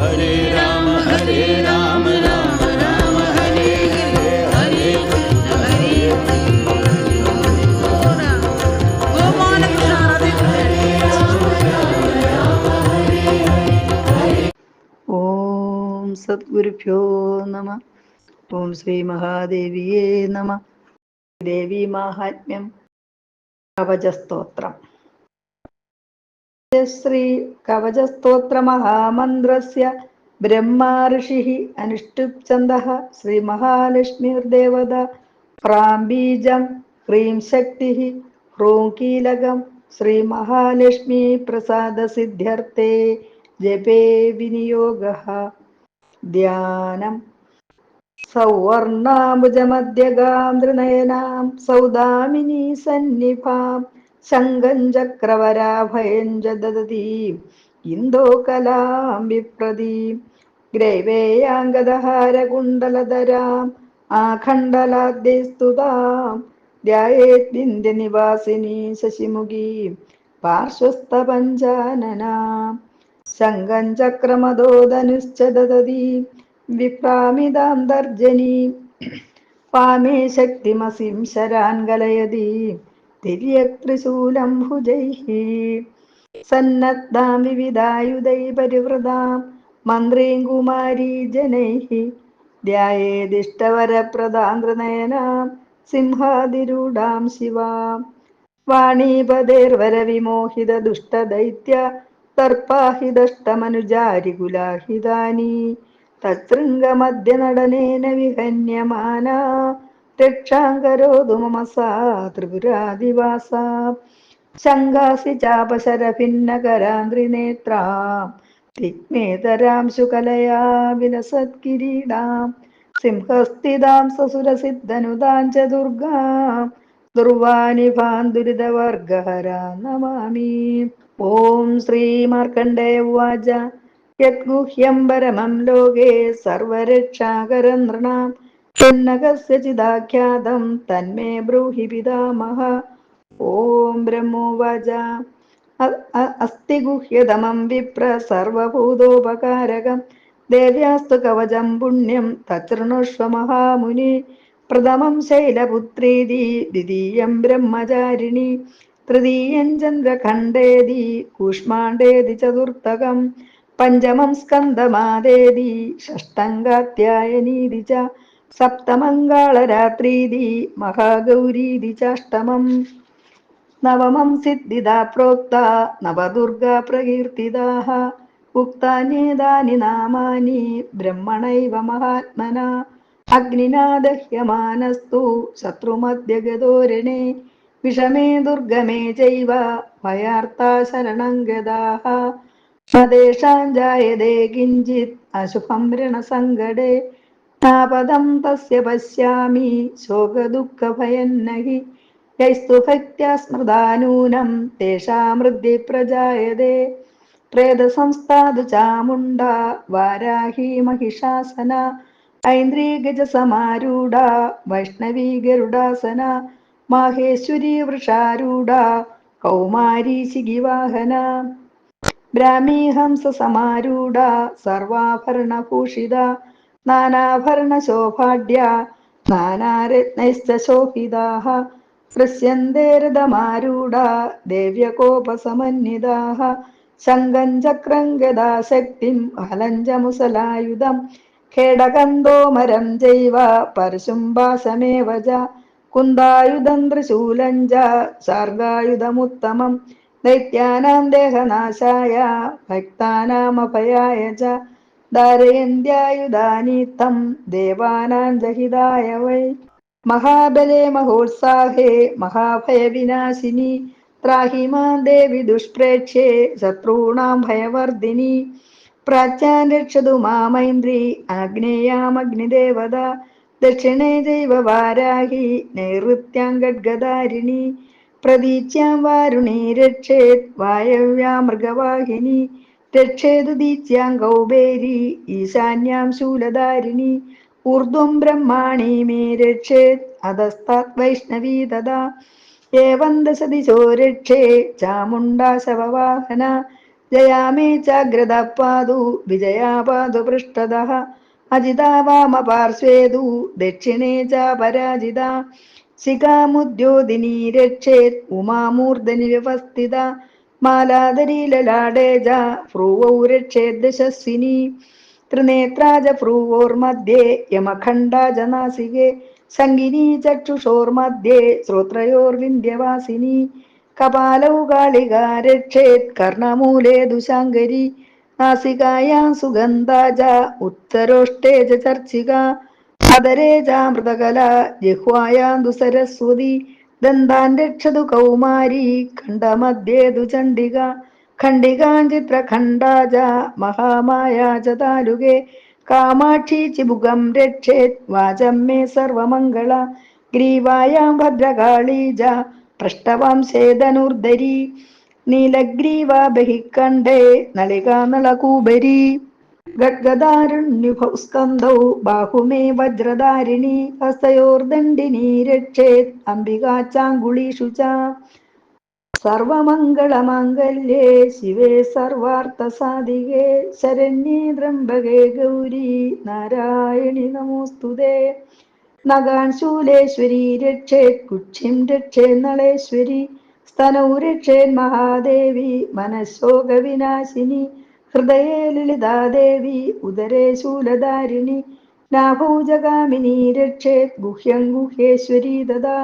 ഹരേ രാമ ഹരേ രാമ രാമ രാമ ഹരേ ഹരേ ഹരേ കൃഷ്ണ ഹരേ ഓം സദ്ഗുരുഭ്യോ നമ. ഓം ശ്രീ മഹാദേവിയേ നമ. ദേവി മാഹാത്മ്യം. കവചസ്തോത്രം श्रीकवचस्तोत्रमहामन्त्रस्य ब्रह्मा ऋषिः अनुष्टुप्छन्दः श्रीमहालक्ष्मीर्देवता, प्राम्बीजं ह्रीं शक्तिः महालक्ष्मी प्रसाद श्रीमहालक्ष्मीप्रसादसिद्ध्यर्थे जपे ध्यान ध्यानम् सौवर्णाम्बुजमध्यगां, नृनयनां सौदामिनी सन्निभाम् ശങ്കം ചക്രവരാഭയം ച ദദതീം ഇന്ദോകലാം വിപ്രദീം ഗ്രൈവേയാംഗദഹാരകുണ്ടലധരാം ആഖണ്ഡലാദ്യസ്തുതാം ധ്യായേദ്വിന്ദ്യനിവാസിനി ശശിമുഖീം പാർശ്വസ്ഥപഞ്ചാനനാം ശങ്കം ചക്രമദോധനുശ്ച ദദതീം വിപ്രാമിതാം തർജനീം പാമേ ശക്തിമസിം ശരാൻ കലയതീം തിര്യത്രിശൂലം ഭുജൈः സന്നദ്ധാം വിവിധായുധൈ പരിവൃതാം മന്ത്രീം കുമാരീ ജനൈः ധ്യായേദിഷ്ടവരപ്രദാന്തൃനയനാം സിംഹാതിരൂഢാം ശിവാം. വാണീപതേർവരവിമോഹിത ദുഷ്ടദൈത്യ തർപ്പാഹിതഷ്ടമനുജാരികുലാഹിതാനി. തശൃംഗമധ്യനടനേന വിഹന്യമാന രക്ഷാങ്കരോതു മമ സാ ത്രിപുരാദിവാസ ശങ്കാസി ചാപശരഭിന്നകരാന്ത്രിനേത്രാം തിക്മേതരാം ശുകലയാ വിലസത്കിരീടാം. സിംഹസ്ഥിതാം സസുരസിദ്ധനുതാം ച ദുർഗാം ദുർവാണി ദുരിതവർഗഹരാ നമാമി. ഓം ശ്രീ മാർക്കണ്ഡേയ ഉവാച. യദ്ഗുഹ്യം പരമം ലോകേ സർവരക്ഷാകരം നൃണാം തന്നകസ്യ ചിദാഖ്യാതം തന്മേ ബ്രൂഹി പിതാമഹ. ഓം ബ്രഹ്മോവാച. അ- विप्र അസ്തി ഗുഹ്യതമം വിപ്ര സർവഭൂതോപകാരകം. ദേവ്യാസ്തു കവചം പുണ്യം തൃണുഷ്വ മഹാമുനി. പ്രഥമം ശൈലപുത്രീതി ദ്വിതീയം ബ്രഹ്മചാരിണി. തൃതീയം ചന്ദ്രഖണ്ഡേതി കൂഷ്മാണ്ഡേതി ചതുർത്ഥകം. പഞ്ചമം സപ്തമങ്കാളരാത്രീതി മഹാഗൗരീതി ചാഷ്ടമം നവമം സിദ്ധിദാ പ്രോക്ത നവദുർഗാ പ്രകീർത്തിദാഹ ഉക്താന്യേതാനി നാമാനി ബ്രഹ്മണൈവ മഹാത്മന അഗ്നിനാ ദഹ്യമാനസ്തു ശത്രുമധ്യഗതോരണേ വിഷമേ ദുർഗമേ ചൈവ ഭയാർത്താ ശരണം ഗതാഹ തേഷാം കിഞ്ചിത് അശുഭം രണസങ്കടേ നാപദം തസ്യ പശ്യാമി ശോകദുഃഖഭയന്നഹി യൈസ്തു ഭക്ത്യാ സ്മൃതാ തേഷാമൃദ്ധി പ്രജായതേ പ്രേതസംസ്ഥാതു ചാമുണ്ട വാരാഹി മഹിഷാസന ഐന്ദ്രീഗജസമാരൂഢ വൈഷ്ണവീ ഗരുഡാസന മാഹേശ്വരി വൃഷാരൂഢ കൗമാരീ ശിഖിവാഹന ബ്രാഹ്മീ സമാരൂഢ സർവാഭരണഭൂഷിത നാനാഭരണശോഭാഢ്യ നാനാരത്നൈശ്ച ശോഭിതാः ദൃശ്യന്തെ രഥമാരൂഢ ദേവ്യകോപസമന്വിതാः ശങ്കം ചക്രം ഗതാശക്തിം ഹലം മുസലായുധം ഖേടകന്തോമരം ജൈവ പരശുംബാസമേവ ച കുന്ദായുധം ത്രിശൂലം ച ശാർഗായുധമുത്തമം ദൈത്യാനാം ദേഹനാശായ ഭക്താനാമഭയായ ച ധാരയന്ത്യായുധാനീത്തം ദേവാനാം ജഹിതായ വൈ മഹാബലേ മഹോത്സാഹേ മഹാഭയവിനാശിനി. ത്രാഹി മാം ദേവി ദുഷ്പ്രേക്ഷേ ശത്രൂണാം ഭയവർദ്ധിനി. പ്രാച്യാൻ രക്ഷതു മാമൈന്ദ്രി ആഗ്നേയാമഗ്നിദേവത ദക്ഷിണേ ജൈവ വാരാഹി നൈಋത്യാം ഖഡ്ഗധാരിണി പ്രതീച്യാം വാരുണീ രക്ഷേത് വായവ്യാ മൃഗവാഹിനി രക്ഷേതു ദീത്യാം കൗബേരി ഈശാന്യാം ശൂലധാരിണി ഊർധ്വം ബ്രഹ്മാണി മേ രക്ഷേത് അധസ്താത് വൈഷ്ണവീ തഥാ. ഏവം ദശദിശോ രക്ഷേ ചാമുണ്ടാ ശവവാഹന ജയാമേ ചാഗ്രതപാതു വിജയാപാതു പൃഷ്ടത അജിതാ വാമ പാർശ്വേതു ദക്ഷിണേ ച പരാജിത. ശിഖാമുദ്യോതിനി രക്ഷേത് ഉമാമൂർധനി വ്യവസ്ഥിത മാലാധരീലലാടേജ ഭ്രൂവൗരക്ഷേദ്ദശസ്സിനി ത്രിനേത്രാജ ഭ്രൂവോർമധ്യേ യമഖണ്ഡാജ നാസികേ സംഗിനി ചക്ഷുഷോർമധ്യേ ശ്രോത്രയോർവിന്ധ്യവാസിനി കപാലൗ കാളികാരക്ഷേത് കർണമൂലേ ദുശാങ്കരി നാസികായാ സുഗന്ധാജ ഉത്തരോഷ്ടേ ചർച്ചിക അദരേ ചാമൃതകല ജിഹ്വായാന്തു സരസ്വതി ദന്താൻ രക്ഷതു കൗമാരി ഖണ്ഡമധ്യേതു ചണ്ഡിക ഖണ്ഡികാഞ്ചിത്ര ഖണ്ഡാജ മഹാമായാ ച കാമാക്ഷി ചിബുകം രക്ഷേത് വാചം മേ സർവമംഗള ഗ്രീവായാം ഭദ്രകാളീ ച പൃഷ്ടവാംസേതനുർദ്ധരി നീലഗ്രീവ ബഹിക്കണ്ഠേ നളികാനളകൂപരി ഗദ്ഗദാരുണ്യുഭൗ സ്കന്ധൗ ബാഹുമേ വജ്രധാരിണി ഹസ്തയോർദണ്ഡിനി രക്ഷേത് അംബികാ ചാങ്കുളീഷു ച. സർവമംഗളമാംഗല്യേ ശിവേ സർവാർത്ഥസാധികേ ശരണ്യേ ത്രംബകേ ഗൗരി നാരായണി നമോസ്തുതേ. നഗാൻ ശൂലേശ്വരി രക്ഷേത് കുക്ഷിം രക്ഷേ നളേശ്വരി. സ്തനൗ രക്ഷേൻ മഹാദേവി മനഃശോകവിനാശിനി. ഹൃദയേ ലളിതാദേവി ഉദരേ ശൂലധാരിണി നാഭൗജകാമിനി രക്ഷേത് ഗുഹ്യം ഗുഹ്യേശ്വരി ദദാ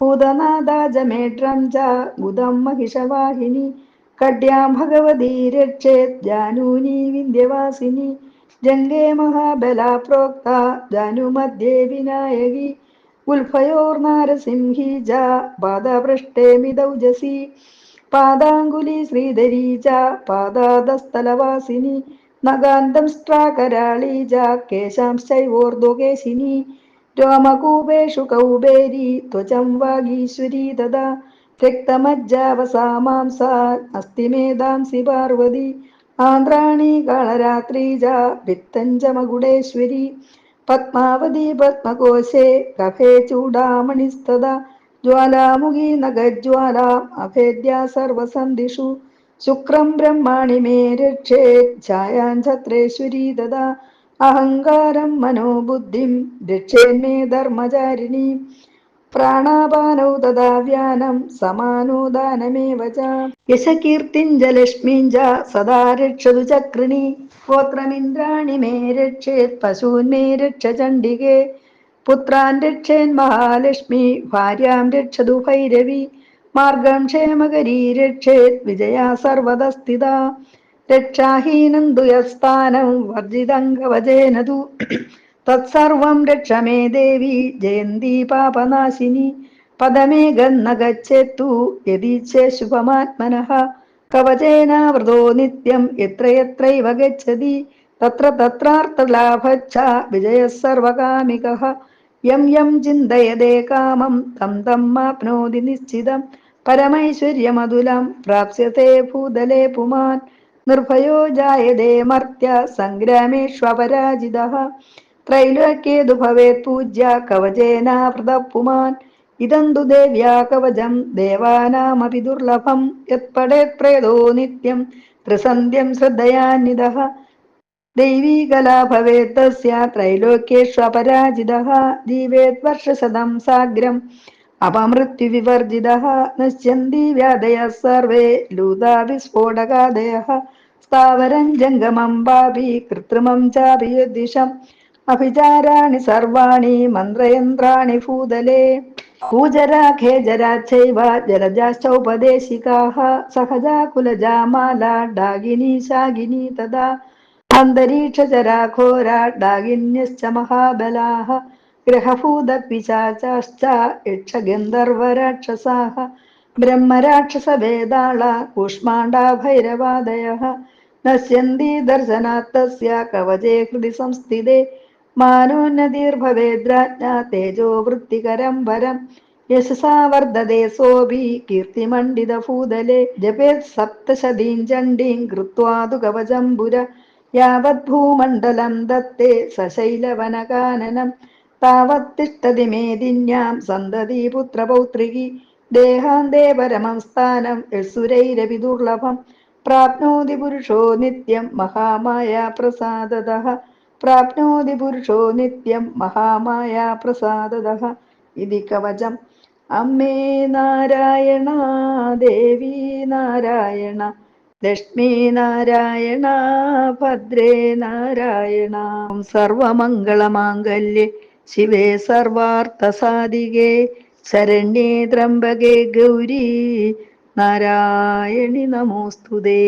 ഭൂതനാദാജമേട്രം ച ഗുദം മഹിഷവാഹിനി കഡ്യാം ഭഗവതി രക്ഷേത് ജാനൂനി വിന്ധ്യവാസിനി ജംഗേ മഹാബല പ്രോക്ത ജാനുമധ്യേ വിനായകി ഉൽഫയോർനാരസിംഹി ജാ പാദപൃഷ്ടേ മിതൗജസി പാദാങ്കുലി ശ്രീധരീ ച പാദാദസ്ഥലവാസിനി നഗാന്തം സ്ട്രാകരാളി ച രോമകൂപേഷു കൗബേരി ത്വചം വാഗീശ്വരി തഥാ രക്തമജ്ജാവസാമാംസാ അസ്ഥിമേധാംസി പാർവതി ആന്ധ്രാണി കാളരാത്രി വിത്തഞ്ചമകുടേശ്വരി പത്മാവതി പത്മകോശേ കഫേ ചൂടാമണിസ്തത ജ്വാലാമുഖി നഗജ്വാല അഭേദ്യ സർവസന്ധിഷു. ശുക്രം ബ്രഹ്മാണി മേ രക്ഷേ. ഛായാൻ ददा തഥാ അഹങ്കാരം മനോബുദ്ധിം രക്ഷേന്മേ ധർമ്മചാരിണി. പ്രാണാപാനൗ തഥാ വ്യാനം സമാനോ ദാനമേവ ച. യശകീർത്തിഞ്ച सदा രക്ഷതു ചക്രിണി. ഗോത്രമിന്ദ്രാണി മേ രക്ഷേത് പശൂന്മേ രക്ഷ ചണ്ഡികേ. പുത്രാൻ രക്ഷേൻ മഹാലക്ഷ്മി ഭാര്യാം രക്ഷതു ഭൈരവി മാർഗം ക്ഷേമകരീ രക്ഷേത് വിജയ സർവതസ്ഥിത രക്ഷാഹീനം ദുയസ്ഥാനം വർജിതംഗവചേനതു. തത്സർവം രക്ഷ മേ ദേവി ജയന്തി പാപനാശിനി. പദമേകം ന ഗച്ഛത്തു ചേ ശുഭമാത്മനഃ കവചേനാവൃതോ നിത്യം എത്രയത്രൈവ ഗച്ഛതി. തത്ര തത്രാർത്ഥലാഭച്ഛ വിജയ സർവകാമികഃ യം യം ചിന്തയതേ കാമം തം തം മാപ്നോതി നിശ്ചിതം. പരമൈശ്വര്യമതുലം പ്രാപ്സ്യത്തെ ഭൂതലേ പുമാൻ. നിർഭയോ ജായതേ മർത്യ സംഗ്രാമേഷ്വപരാജിത. ത്രൈലോക്യേതു ഭവേത് പൂജ്യ കവചേനാവൃത പുമാൻ ഇതം തു ദേവ്യാ കവചം ദേവാനാമപി ദുർലഭം യത്പടേത് പ്രേതോ നിത്യം ത്രിസന്ധ്യം ശ്രദ്ധയാന്വിതഃ ദൈവീകലാ ഭവേത് തസ്യ ത്രൈലോക്യേഷ്വപരാജിതഃ ജീവേത് വർഷശതം സാഗ്രം അപമൃത്യുവിവർജിതഃ നശ്യന്തി വ്യാധയः സർവേ ലൂതാ വിസ്ഫോടകാദയः സ്ഥാവരം ജംഗമം പാപി കൃത്രിമം ചാപി യദ്ദിശം അഭിചാരാണി സർവാണി മന്ത്രയന്ത്രാണി ഭൂതലേ കൂജരാ ഖേജരാ ചൈവ ജലജാശ്ചൗപദേശികാः സഹജാ കുലജാ മാലാ ഡാഗിനി ശാഗിനി തഥാ അന്തരീക്ഷചരാഘോര ഡാഗിന്യശ്ച മഹാബലാः ഗ്രഹഭൂതപിശാചാശ്ച യക്ഷഗന്ധർവരാക്ഷസാः ബ്രഹ്മരാക്ഷസവേദാള കൂഷ്മാണ്ഡാ ഭൈരവാദയः നശ്യന്തി ദർശനാത്തസ്യ കവചേ ഹൃദി സംസ്ഥിതേ മാനോന്നതീർഭവേദ്രാജ്ഞ തേജോ വൃത്തികരം വരം യശസാ വർദ്ധതേ സോപി കീർത്തിമണ്ഡിതഭൂതലെ ജപേത് സപ്തശതീം ചണ്ഡീം കൃത്വാ കവചംബുര യാവത് ഭൂമണ്ഡലം ദത്തേ സശൈലവനകാനനം താവത്തിഷ്ടതി മേദിന്യാം സന്തതി പുത്രപൗത്രികി ദേഹാന്തേ പരമം സ്ഥാനം യസുരൈരപി ദുർലഭം പ്രാപ്നോതി പുരുഷോ നിത്യം മഹാമായ പ്രസാദത പ്രാപ്നോതി പുരുഷോ നിത്യം മഹാമായ പ്രസാദത ഇതി കവചം. അമ്മേ നാരായണ ദേവി നാരായണ ലക്ഷ്മീ നാരായണ. ഭദ്രേ നാരായണ സർവമംഗളമാംഗല്യേ ശിവേ സർവാർത്ഥസാധികേ ശരണ്യേ ത്രംബകേ ഗൗരി. നാരായണി നമോസ്തുതേ.